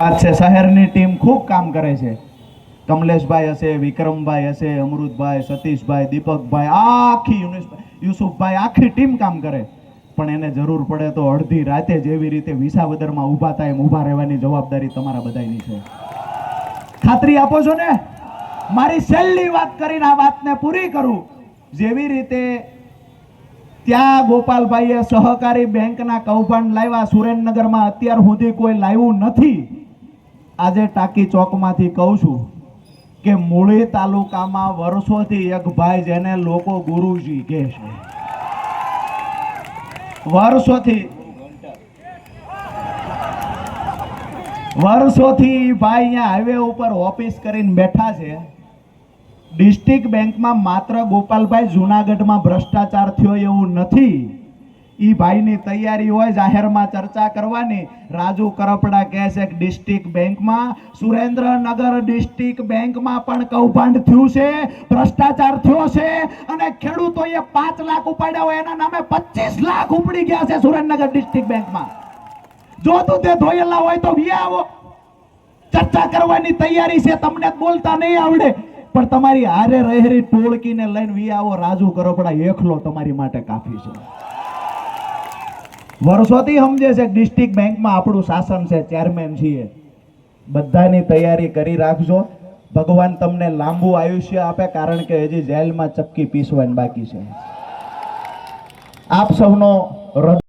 વાત છે, શહેરની ટીમ ખૂબ કામ કરે છે. કમલેશભાઈ હશે, વિક્રમભાઈ હશે, અમૃતભાઈ, સતીશભાઈ, દીપકભાઈ, આખી યુસુફભાઈ, આખી ટીમ કામ કરે. પણ એને જરૂર પડે તો અડધી રાતે જેવી રીતે વિસાવદરમાં ઊભા થાય એમ ઊભા રહેવાની જવાબદારી તમારા બધાની છે. ખાતરી આપો છો ને? મારી છેલ્લી વાત કરીને આ વાતને પૂરી કરું. જેવી રીતે ત્યાં ગોપાલભાઈએ સહકારી બેંકના કૌભાંડ લાવ્યા, સુરેન્દ્રનગરમાં અત્યાર સુધી કોઈ લાવ્યું નથી. આજે ટાંકી ચોકમાંથી કહું છું કે મૂળી તાલુકામાં વર્ષોથી એક ભાઈ જેને લોકો ગુરુજી કહે છે. વર્ષોથી વર્ષોથી ભાઈ અહીંયા હાઈવે ઉપર ઓફિસ કરીને બેઠા છે. ડિસ્ટ્રિક્ટ બેંકમાં માત્ર ગોપાલભાઈ જુનાગઢમાં ભ્રષ્ટાચાર થયો એવું નથી. ઈ ભાઈની તૈયારી હોય, જાહેરમાં ચર્ચા કરવાની. રાજુ કરપડા કહે છે કે ડિસ્ટ્રિક્ટ બેંકમાં, સુરેન્દ્રનગર ડિસ્ટ્રિક્ટ બેંકમાં પણ કૌભાંડ થયું છે, ભ્રષ્ટાચાર થયો છે, અને ખેડૂતોએ પાંચ લાખ ઉપાડ્યા હોય, એના નામે પચીસ લાખ ઉપડી ગયા છે સુરેન્દ્રનગર ડિસ્ટ્રિક્ટ બેંકમાં. જો તું તે ધોયેલા હોય તો વી આવો. ચર્ચા કરવાની તૈયારી છે, તમને બોલતા નહીં આવડે. પણ તમારી હારે રહેરી ટોળકીને લઈને વી આવો. રાજુ કરપડા એકલો તમારી માટે કાફી છે. વર્ષોથી સમજે છે ડિસ્ટ્રિક્ટ બેંકમાં આપણું શાસન છે, ચેરમેન છીએ. બધાની તૈયારી કરી રાખજો. ભગવાન તમને લાંબુ આયુષ્ય આપે કારણ કે હજી જેલમાં ચક્કી પીસવાની બાકી છે. આપ સૌનો